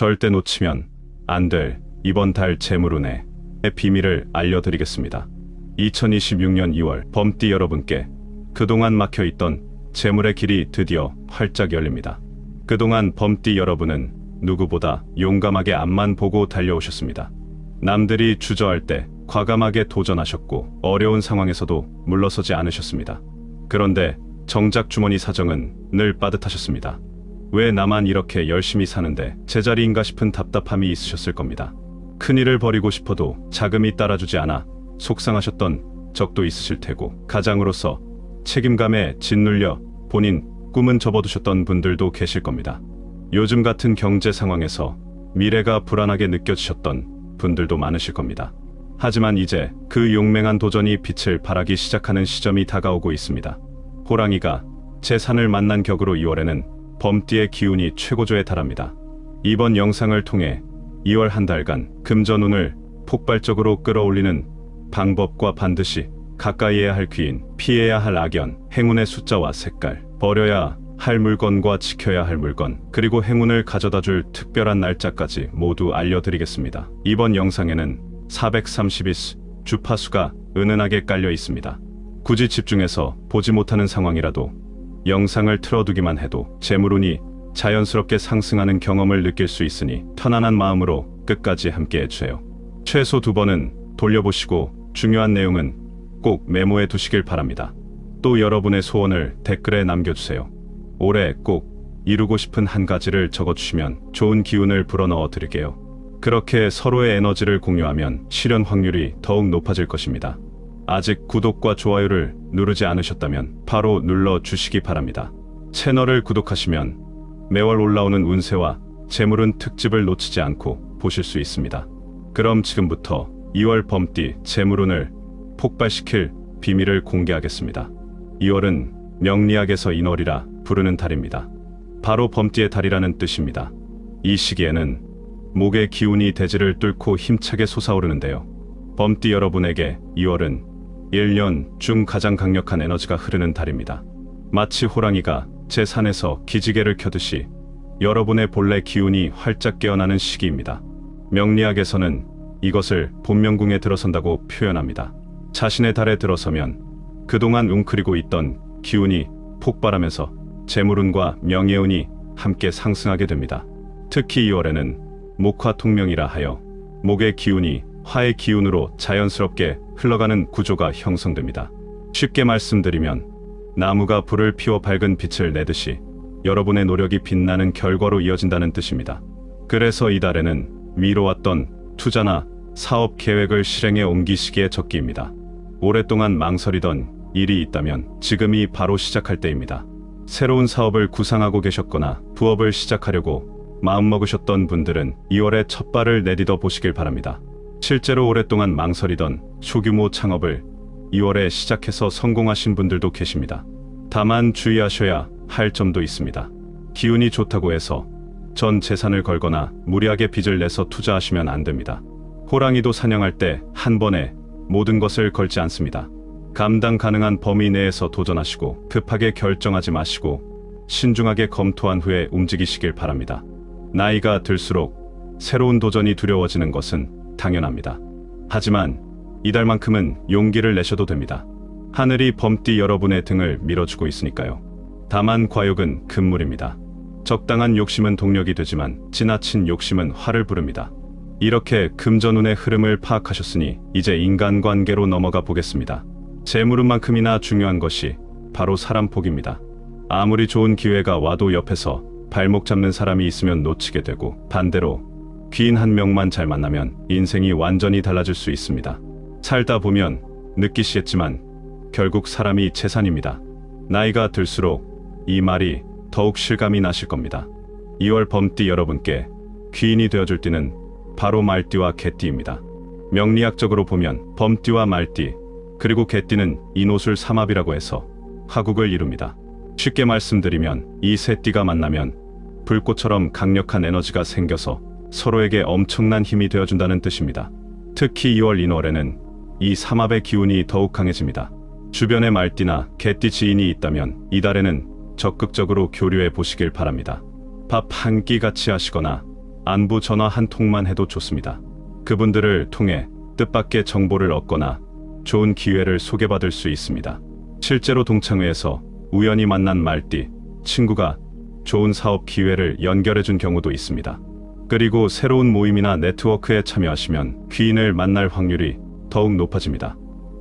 절대 놓치면 안 될 이번 달 재물운의 비밀을 알려드리겠습니다. 2026년 2월 범띠 여러분께 그동안 막혀 있던 재물의 길이 드디어 활짝 열립니다. 그동안 범띠 여러분은 누구보다 용감하게 앞만 보고 달려오셨습니다. 남들이 주저할 때 과감하게 도전하셨고 어려운 상황에서도 물러서지 않으셨습니다. 그런데 정작 주머니 사정은 늘 빠듯하셨습니다. 왜 나만 이렇게 열심히 사는데 제자리인가 싶은 답답함이 있으셨을 겁니다. 큰일을 벌이고 싶어도 자금이 따라주지 않아 속상하셨던 적도 있으실 테고 가장으로서 책임감에 짓눌려 본인 꿈은 접어두셨던 분들도 계실 겁니다. 요즘 같은 경제 상황에서 미래가 불안하게 느껴지셨던 분들도 많으실 겁니다. 하지만 이제 그 용맹한 도전이 빛을 발하기 시작하는 시점이 다가오고 있습니다. 호랑이가 제 산을 만난 격으로 2월에는 범띠의 기운이 최고조에 달합니다. 이번 영상을 통해 2월 한 달간 금전운을 폭발적으로 끌어올리는 방법과 반드시 가까이해야 할 귀인, 피해야 할 악연, 행운의 숫자와 색깔, 버려야 할 물건과 지켜야 할 물건, 그리고 행운을 가져다 줄 특별한 날짜까지 모두 알려드리겠습니다. 이번 영상에는 431수 주파수가 은은하게 깔려 있습니다. 굳이 집중해서 보지 못하는 상황이라도 영상을 틀어두기만 해도 재물운이 자연스럽게 상승하는 경험을 느낄 수 있으니 편안한 마음으로 끝까지 함께 해 주세요. 최소 두 번은 돌려보시고 중요한 내용은 꼭 메모해 두시길 바랍니다. 또 여러분의 소원을 댓글에 남겨주세요. 올해 꼭 이루고 싶은 한 가지를 적어주시면 좋은 기운을 불어넣어 드릴게요. 그렇게 서로의 에너지를 공유하면 실현 확률이 더욱 높아질 것입니다. 아직 구독과 좋아요를 누르지 않으셨다면 바로 눌러 주시기 바랍니다. 채널을 구독하시면 매월 올라오는 운세와 재물운 특집을 놓치지 않고 보실 수 있습니다. 그럼 지금부터 2월 범띠 재물운을 폭발시킬 비밀을 공개하겠습니다. 2월은 명리학에서 인월이라 부르는 달입니다. 바로 범띠의 달이라는 뜻입니다. 이 시기에는 목의 기운이 대지를 뚫고 힘차게 솟아오르는데요. 범띠 여러분에게 2월은 1년 중 가장 강력한 에너지가 흐르는 달입니다. 마치 호랑이가 제 산에서 기지개를 켜듯이 여러분의 본래 기운이 활짝 깨어나는 시기입니다. 명리학에서는 이것을 본명궁에 들어선다고 표현합니다. 자신의 달에 들어서면 그동안 웅크리고 있던 기운이 폭발하면서 재물운과 명예운이 함께 상승하게 됩니다. 특히 2월에는 목화 통명이라 하여 목의 기운이 화의 기운으로 자연스럽게 흘러가는 구조가 형성됩니다. 쉽게 말씀드리면 나무가 불을 피워 밝은 빛을 내듯이 여러분의 노력이 빛나는 결과로 이어진다는 뜻입니다. 그래서 이달에는 미뤄왔던 투자나 사업 계획을 실행에 옮기시기에 적기입니다. 오랫동안 망설이던 일이 있다면 지금이 바로 시작할 때입니다. 새로운 사업을 구상하고 계셨거나 부업을 시작하려고 마음먹으셨던 분들은 2월에 첫 발을 내딛어 보시길 바랍니다. 실제로 오랫동안 망설이던 소규모 창업을 2월에 시작해서 성공하신 분들도 계십니다. 다만 주의하셔야 할 점도 있습니다. 기운이 좋다고 해서 전 재산을 걸거나 무리하게 빚을 내서 투자하시면 안 됩니다. 호랑이도 사냥할 때 한 번에 모든 것을 걸지 않습니다. 감당 가능한 범위 내에서 도전하시고 급하게 결정하지 마시고 신중하게 검토한 후에 움직이시길 바랍니다. 나이가 들수록 새로운 도전이 두려워지는 것은 당연합니다. 하지만 이달만큼은 용기를 내셔도 됩니다. 하늘이 범띠 여러분의 등을 밀어주고 있으니까요. 다만 과욕은 금물입니다. 적당한 욕심은 동력이 되지만 지나친 욕심은 화를 부릅니다. 이렇게 금전운의 흐름을 파악하셨으니 이제 인간관계로 넘어가 보겠습니다. 재물운만큼이나 중요한 것이 바로 사람 폭입니다. 아무리 좋은 기회가 와도 옆에서 발목 잡는 사람이 있으면 놓치게 되고 반대로 귀인 한 명만 잘 만나면 인생이 완전히 달라질 수 있습니다. 살다 보면 느끼시겠지만 결국 사람이 재산입니다. 나이가 들수록 이 말이 더욱 실감이 나실 겁니다. 2월 범띠 여러분께 귀인이 되어줄 띠는 바로 말띠와 개띠입니다. 명리학적으로 보면 범띠와 말띠 그리고 개띠는 인옷을 삼합이라고 해서 화국을 이룹니다. 쉽게 말씀드리면 이 세 띠가 만나면 불꽃처럼 강력한 에너지가 생겨서 서로에게 엄청난 힘이 되어준다는 뜻입니다. 특히 2월 인월에는 이 삼합의 기운이 더욱 강해집니다. 주변에 말띠나 개띠 지인이 있다면 이달에는 적극적으로 교류해 보시길 바랍니다. 밥 한 끼 같이 하시거나 안부 전화 한 통만 해도 좋습니다. 그분들을 통해 뜻밖의 정보를 얻거나 좋은 기회를 소개받을 수 있습니다. 실제로 동창회에서 우연히 만난 말띠 친구가 좋은 사업 기회를 연결해 준 경우도 있습니다. 그리고 새로운 모임이나 네트워크에 참여하시면 귀인을 만날 확률이 더욱 높아집니다.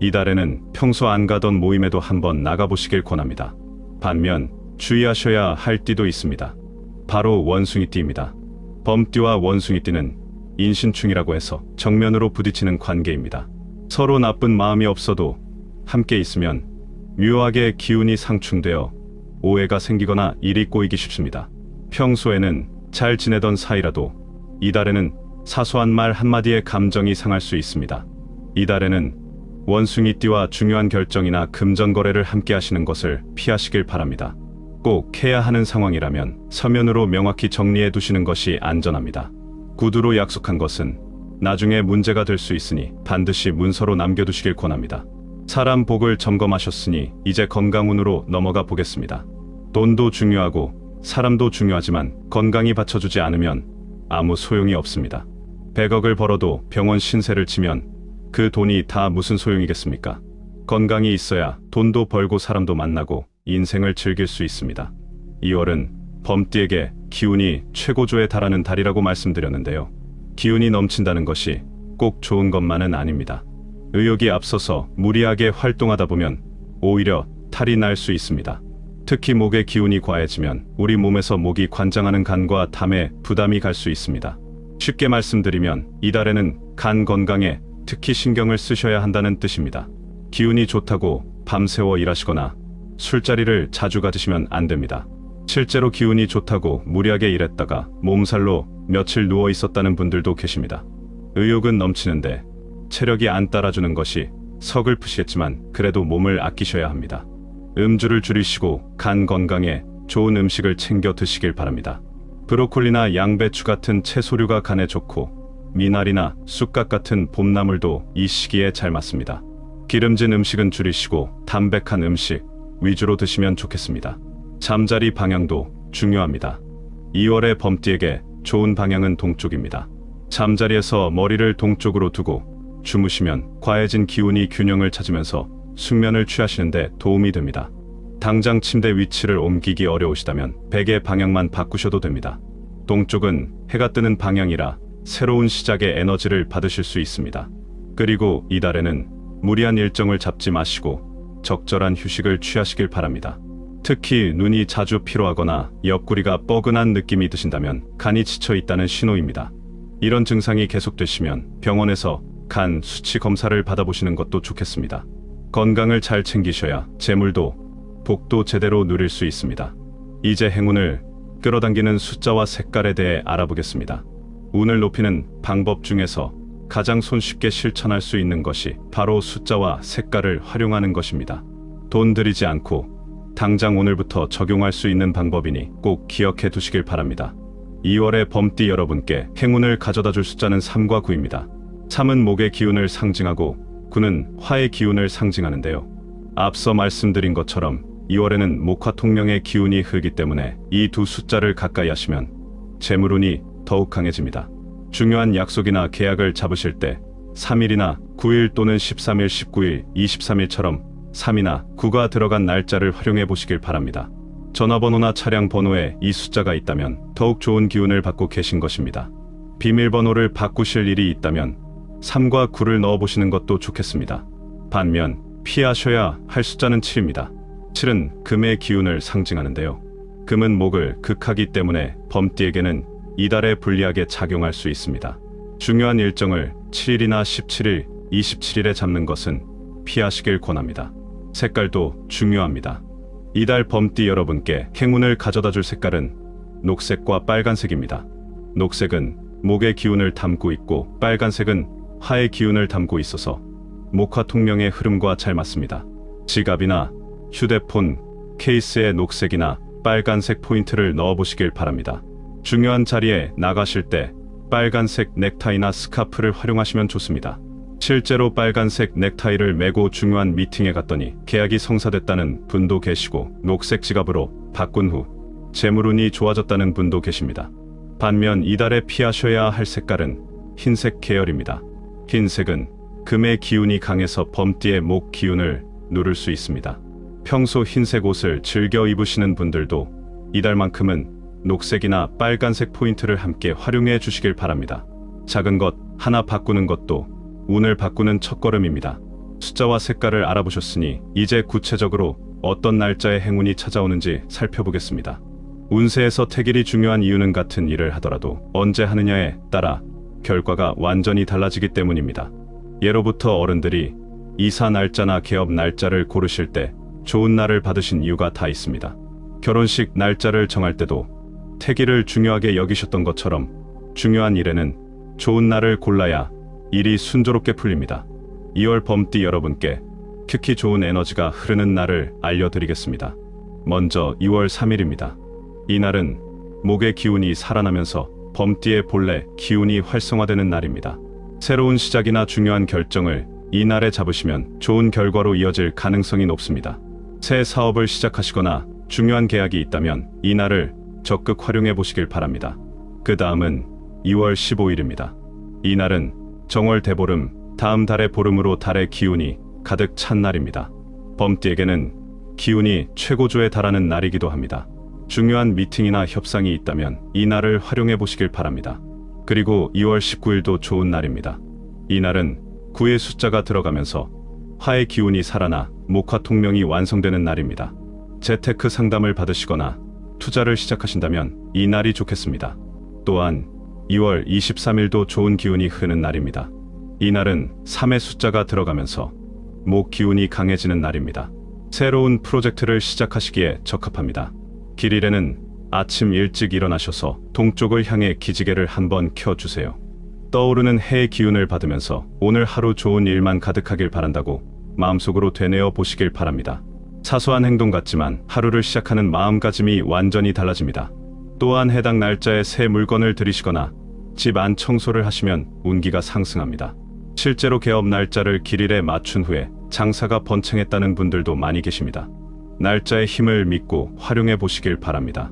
이달에는 평소 안 가던 모임에도 한번 나가보시길 권합니다. 반면 주의하셔야 할 띠도 있습니다. 바로 원숭이띠입니다. 범띠와 원숭이띠는 인신충이라고 해서 정면으로 부딪히는 관계입니다. 서로 나쁜 마음이 없어도 함께 있으면 묘하게 기운이 상충되어 오해가 생기거나 일이 꼬이기 쉽습니다. 평소에는 잘 지내던 사이라도 이달에는 사소한 말 한마디에 감정이 상할 수 있습니다. 이달에는 원숭이띠와 중요한 결정이나 금전 거래를 함께 하시는 것을 피하시길 바랍니다. 꼭 해야 하는 상황이라면 서면으로 명확히 정리해 두시는 것이 안전합니다. 구두로 약속한 것은 나중에 문제가 될 수 있으니 반드시 문서로 남겨두시길 권합니다. 사람 복을 점검하셨으니 이제 건강운으로 넘어가 보겠습니다. 돈도 중요하고 사람도 중요하지만 건강이 받쳐주지 않으면 아무 소용이 없습니다. 100억을 벌어도 병원 신세를 치면 그 돈이 다 무슨 소용이겠습니까? 건강이 있어야 돈도 벌고 사람도 만나고 인생을 즐길 수 있습니다. 2월은 범띠에게 기운이 최고조에 달하는 달이라고 말씀드렸는데요. 기운이 넘친다는 것이 꼭 좋은 것만은 아닙니다. 의욕이 앞서서 무리하게 활동하다 보면 오히려 탈이 날 수 있습니다. 특히 목의 기운이 과해지면 우리 몸에서 목이 관장하는 간과 담에 부담이 갈 수 있습니다. 쉽게 말씀드리면 이달에는 간 건강에 특히 신경을 쓰셔야 한다는 뜻입니다. 기운이 좋다고 밤새워 일하시거나 술자리를 자주 가지시면 안 됩니다. 실제로 기운이 좋다고 무리하게 일했다가 몸살로 며칠 누워 있었다는 분들도 계십니다. 의욕은 넘치는데 체력이 안 따라주는 것이 서글프시겠지만 그래도 몸을 아끼셔야 합니다. 음주를 줄이시고 간 건강에 좋은 음식을 챙겨 드시길 바랍니다. 브로콜리나 양배추 같은 채소류가 간에 좋고 미나리나 쑥갓 같은 봄나물도 이 시기에 잘 맞습니다. 기름진 음식은 줄이시고 담백한 음식 위주로 드시면 좋겠습니다. 잠자리 방향도 중요합니다. 2월의 범띠에게 좋은 방향은 동쪽입니다. 잠자리에서 머리를 동쪽으로 두고 주무시면 과해진 기운이 균형을 찾으면서 숙면을 취하시는데 도움이 됩니다. 당장 침대 위치를 옮기기 어려우시다면 베개 방향만 바꾸셔도 됩니다. 동쪽은 해가 뜨는 방향이라 새로운 시작의 에너지를 받으실 수 있습니다. 그리고 이달에는 무리한 일정을 잡지 마시고 적절한 휴식을 취하시길 바랍니다. 특히 눈이 자주 피로하거나 옆구리가 뻐근한 느낌이 드신다면 간이 지쳐 있다는 신호입니다. 이런 증상이 계속되시면 병원에서 간 수치 검사를 받아보시는 것도 좋겠습니다. 건강을 잘 챙기셔야 재물도 복도 제대로 누릴 수 있습니다. 이제 행운을 끌어당기는 숫자와 색깔에 대해 알아보겠습니다. 운을 높이는 방법 중에서 가장 손쉽게 실천할 수 있는 것이 바로 숫자와 색깔을 활용하는 것입니다. 돈 들이지 않고 당장 오늘부터 적용할 수 있는 방법이니 꼭 기억해 두시길 바랍니다. 2월의 범띠 여러분께 행운을 가져다 줄 숫자는 3과 9입니다. 3은 목의 기운을 상징하고 9는 화의 기운을 상징하는데요. 앞서 말씀드린 것처럼 2월에는 목화 통명의 기운이 흐르기 때문에 이 두 숫자를 가까이 하시면 재물운이 더욱 강해집니다. 중요한 약속이나 계약을 잡으실 때 3일이나 9일 또는 13일, 19일, 23일처럼 3이나 9가 들어간 날짜를 활용해 보시길 바랍니다. 전화번호나 차량 번호에 이 숫자가 있다면 더욱 좋은 기운을 받고 계신 것입니다. 비밀번호를 바꾸실 일이 있다면 3과 9를 넣어보시는 것도 좋겠습니다. 반면 피하셔야 할 숫자는 7입니다. 7은 금의 기운을 상징하는데요. 금은 목을 극하기 때문에 범띠에게는 이달에 불리하게 작용할 수 있습니다. 중요한 일정을 7일이나 17일, 27일에 잡는 것은 피하시길 권합니다. 색깔도 중요합니다. 이달 범띠 여러분께 행운을 가져다 줄 색깔은 녹색과 빨간색입니다. 녹색은 목의 기운을 담고 있고 빨간색은 화의 기운을 담고 있어서 목화 통명의 흐름과 잘 맞습니다. 지갑이나 휴대폰 케이스에 녹색이나 빨간색 포인트를 넣어보시길 바랍니다. 중요한 자리에 나가실 때 빨간색 넥타이나 스카프를 활용하시면 좋습니다. 실제로 빨간색 넥타이를 메고 중요한 미팅에 갔더니 계약이 성사됐다는 분도 계시고 녹색 지갑으로 바꾼 후 재물운이 좋아졌다는 분도 계십니다. 반면 이달에 피하셔야 할 색깔은 흰색 계열입니다. 흰색은 금의 기운이 강해서 범띠의 목 기운을 누를 수 있습니다. 평소 흰색 옷을 즐겨 입으시는 분들도 이달만큼은 녹색이나 빨간색 포인트를 함께 활용해 주시길 바랍니다. 작은 것 하나 바꾸는 것도 운을 바꾸는 첫걸음입니다. 숫자와 색깔을 알아보셨으니 이제 구체적으로 어떤 날짜에 행운이 찾아오는지 살펴보겠습니다. 운세에서 태길이 중요한 이유는 같은 일을 하더라도 언제 하느냐에 따라 결과가 완전히 달라지기 때문입니다. 예로부터 어른들이 이사 날짜나 개업 날짜를 고르실 때 좋은 날을 받으신 이유가 다 있습니다. 결혼식 날짜를 정할 때도 태길을 중요하게 여기셨던 것처럼 중요한 일에는 좋은 날을 골라야 일이 순조롭게 풀립니다. 2월 범띠 여러분께 특히 좋은 에너지가 흐르는 날을 알려드리겠습니다. 먼저 2월 3일입니다. 이날은 목의 기운이 살아나면서 범띠의 본래 기운이 활성화되는 날입니다. 새로운 시작이나 중요한 결정을 이 날에 잡으시면 좋은 결과로 이어질 가능성이 높습니다. 새 사업을 시작하시거나 중요한 계약이 있다면 이 날을 적극 활용해 보시길 바랍니다. 그 다음은 2월 15일입니다. 이 날은 정월 대보름, 다음 달의 보름으로 달의 기운이 가득 찬 날입니다. 범띠에게는 기운이 최고조에 달하는 날이기도 합니다. 중요한 미팅이나 협상이 있다면 이 날을 활용해 보시길 바랍니다. 그리고 2월 19일도 좋은 날입니다. 이 날은 9의 숫자가 들어가면서 화의 기운이 살아나 목화 통명이 완성되는 날입니다. 재테크 상담을 받으시거나 투자를 시작하신다면 이 날이 좋겠습니다. 또한 2월 23일도 좋은 기운이 흐는 날입니다. 이 날은 3의 숫자가 들어가면서 목 기운이 강해지는 날입니다. 새로운 프로젝트를 시작하시기에 적합합니다. 길일에는 아침 일찍 일어나셔서 동쪽을 향해 기지개를 한번 켜주세요. 떠오르는 해의 기운을 받으면서 오늘 하루 좋은 일만 가득하길 바란다고 마음속으로 되뇌어 보시길 바랍니다. 사소한 행동 같지만 하루를 시작하는 마음가짐이 완전히 달라집니다. 또한 해당 날짜에 새 물건을 들이시거나 집 안 청소를 하시면 운기가 상승합니다. 실제로 개업 날짜를 길일에 맞춘 후에 장사가 번창했다는 분들도 많이 계십니다. 날짜의 힘을 믿고 활용해 보시길 바랍니다.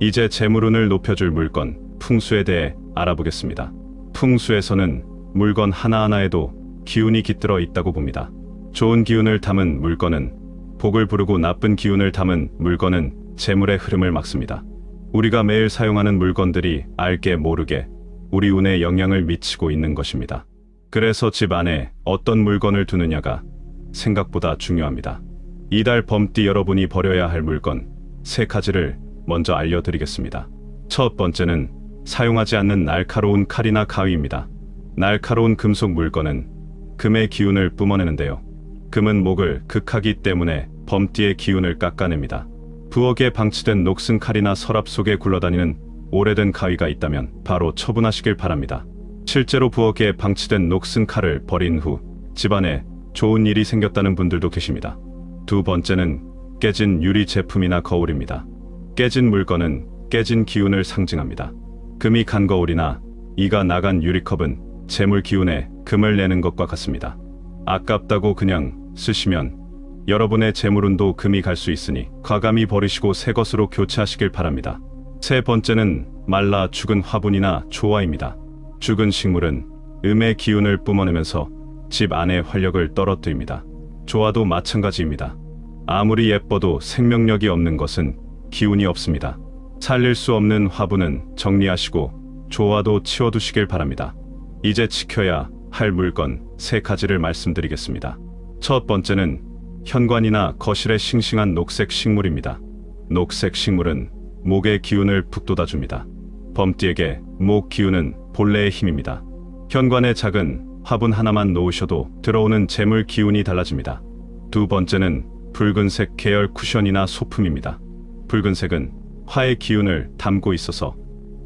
이제 재물운을 높여줄 물건, 풍수에 대해 알아보겠습니다. 풍수에서는 물건 하나하나에도 기운이 깃들어 있다고 봅니다. 좋은 기운을 담은 물건은 복을 부르고 나쁜 기운을 담은 물건은 재물의 흐름을 막습니다. 우리가 매일 사용하는 물건들이 알게 모르게 우리 운에 영향을 미치고 있는 것입니다. 그래서 집 안에 어떤 물건을 두느냐가 생각보다 중요합니다. 이달 범띠 여러분이 버려야 할 물건 세 가지를 먼저 알려드리겠습니다. 첫 번째는 사용하지 않는 날카로운 칼이나 가위입니다. 날카로운 금속 물건은 금의 기운을 뿜어내는데요. 금은 목을 극하기 때문에 범띠의 기운을 깎아냅니다. 부엌에 방치된 녹슨 칼이나 서랍 속에 굴러다니는 오래된 가위가 있다면 바로 처분하시길 바랍니다. 실제로 부엌에 방치된 녹슨 칼을 버린 후 집안에 좋은 일이 생겼다는 분들도 계십니다. 두 번째는 깨진 유리 제품이나 거울입니다. 깨진 물건은 깨진 기운을 상징합니다. 금이 간 거울이나 이가 나간 유리컵은 재물 기운에 금을 내는 것과 같습니다. 아깝다고 그냥 쓰시면 여러분의 재물운도 금이 갈 수 있으니 과감히 버리시고 새 것으로 교체하시길 바랍니다. 세 번째는 말라 죽은 화분이나 조화입니다. 죽은 식물은 음의 기운을 뿜어내면서 집 안의 활력을 떨어뜨립니다. 조화도 마찬가지입니다. 아무리 예뻐도 생명력이 없는 것은 기운이 없습니다. 살릴 수 없는 화분은 정리하시고 조화도 치워두시길 바랍니다. 이제 지켜야 할 물건 세 가지를 말씀드리겠습니다. 첫 번째는 현관이나 거실에 싱싱한 녹색 식물입니다. 녹색 식물은 목의 기운을 북돋아 줍니다. 범띠에게 목 기운은 본래의 힘입니다. 현관에 작은 화분 하나만 놓으셔도 들어오는 재물 기운이 달라집니다. 두 번째는 붉은색 계열 쿠션이나 소품입니다. 붉은색은 화의 기운을 담고 있어서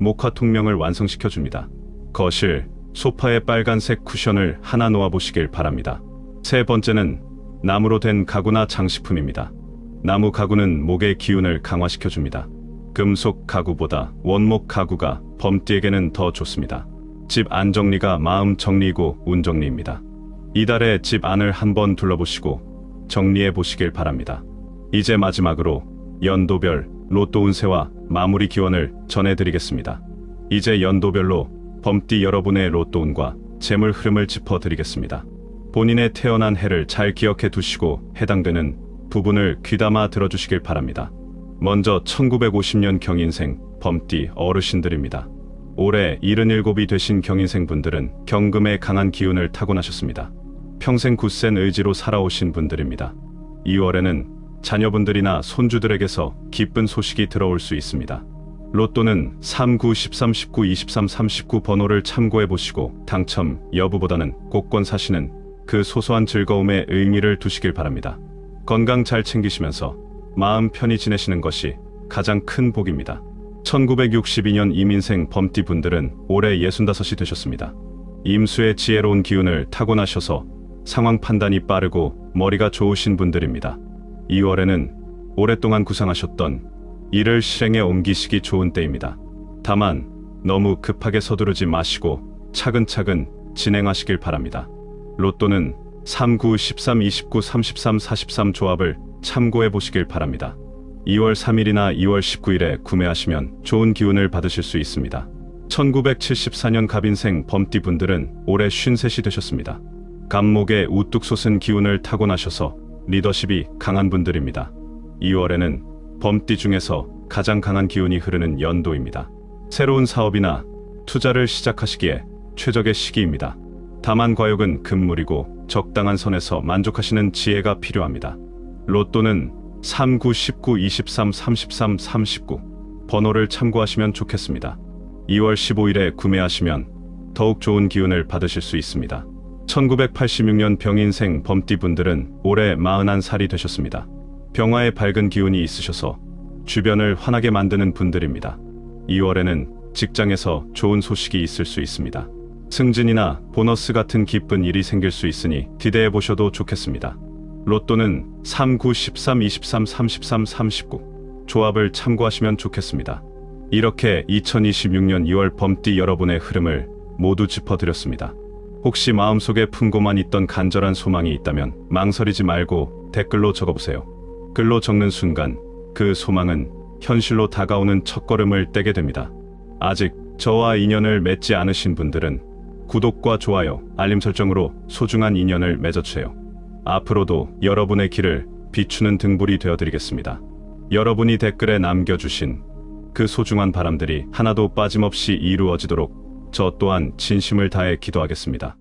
목화 통명을 완성시켜 줍니다. 거실, 소파에 빨간색 쿠션을 하나 놓아 보시길 바랍니다. 세 번째는 나무로 된 가구나 장식품입니다. 나무 가구는 목의 기운을 강화시켜 줍니다. 금속 가구보다 원목 가구가 범띠에게는 더 좋습니다. 집 안 정리가 마음 정리이고 운 정리입니다. 이달에 집 안을 한번 둘러보시고 정리해 보시길 바랍니다. 이제 마지막으로 연도별 로또 운세와 마무리 기원을 전해드리겠습니다. 이제 연도별로 범띠 여러분의 로또 운과 재물 흐름을 짚어드리겠습니다. 본인의 태어난 해를 잘 기억해 두시고 해당되는 부분을 귀담아 들어주시길 바랍니다. 먼저 1950년 경인생 범띠 어르신들입니다. 올해 77이 되신 경인생 분들은 경금의 강한 기운을 타고나셨습니다. 평생 굳센 의지로 살아오신 분들입니다. 2월에는 자녀분들이나 손주들에게서 기쁜 소식이 들어올 수 있습니다. 로또는 39, 13, 19, 23, 39 번호를 참고해 보시고 당첨 여부보다는 복권 사시는 그 소소한 즐거움에 의미를 두시길 바랍니다. 건강 잘 챙기시면서 마음 편히 지내시는 것이 가장 큰 복입니다. 1962년 이민생 범띠 분들은 올해 65이 되셨습니다. 임수의 지혜로운 기운을 타고나셔서 상황 판단이 빠르고 머리가 좋으신 분들입니다. 2월에는 오랫동안 구상하셨던 일을 실행에 옮기시기 좋은 때입니다. 다만 너무 급하게 서두르지 마시고 차근차근 진행하시길 바랍니다. 로또는 39, 13, 29, 33, 43 조합을 참고해 보시길 바랍니다. 2월 3일이나 2월 19일에 구매하시면 좋은 기운을 받으실 수 있습니다. 1974년 갑인생 범띠 분들은 올해 53이 되셨습니다. 감목에 우뚝 솟은 기운을 타고나셔서 리더십이 강한 분들입니다. 2월에는 범띠 중에서 가장 강한 기운이 흐르는 연도입니다. 새로운 사업이나 투자를 시작하시기에 최적의 시기입니다. 다만 과욕은 금물이고 적당한 선에서 만족하시는 지혜가 필요합니다. 로또는 39, 19, 23, 33, 39 번호를 참고하시면 좋겠습니다. 2월 15일에 구매하시면 더욱 좋은 기운을 받으실 수 있습니다. 1986년 병인생 범띠 분들은 올해 41살이 되셨습니다. 병화의 밝은 기운이 있으셔서 주변을 환하게 만드는 분들입니다. 2월에는 직장에서 좋은 소식이 있을 수 있습니다. 승진이나 보너스 같은 기쁜 일이 생길 수 있으니 기대해 보셔도 좋겠습니다. 로또는 39, 13, 23, 33, 39 조합을 참고하시면 좋겠습니다. 이렇게 2026년 2월 범띠 여러분의 흐름을 모두 짚어드렸습니다. 혹시 마음속에 품고만 있던 간절한 소망이 있다면 망설이지 말고 댓글로 적어보세요. 글로 적는 순간 그 소망은 현실로 다가오는 첫걸음을 떼게 됩니다. 아직 저와 인연을 맺지 않으신 분들은 구독과 좋아요, 알림 설정으로 소중한 인연을 맺어주세요. 앞으로도 여러분의 길을 비추는 등불이 되어드리겠습니다. 여러분이 댓글에 남겨주신 그 소중한 바람들이 하나도 빠짐없이 이루어지도록 저 또한 진심을 다해 기도하겠습니다.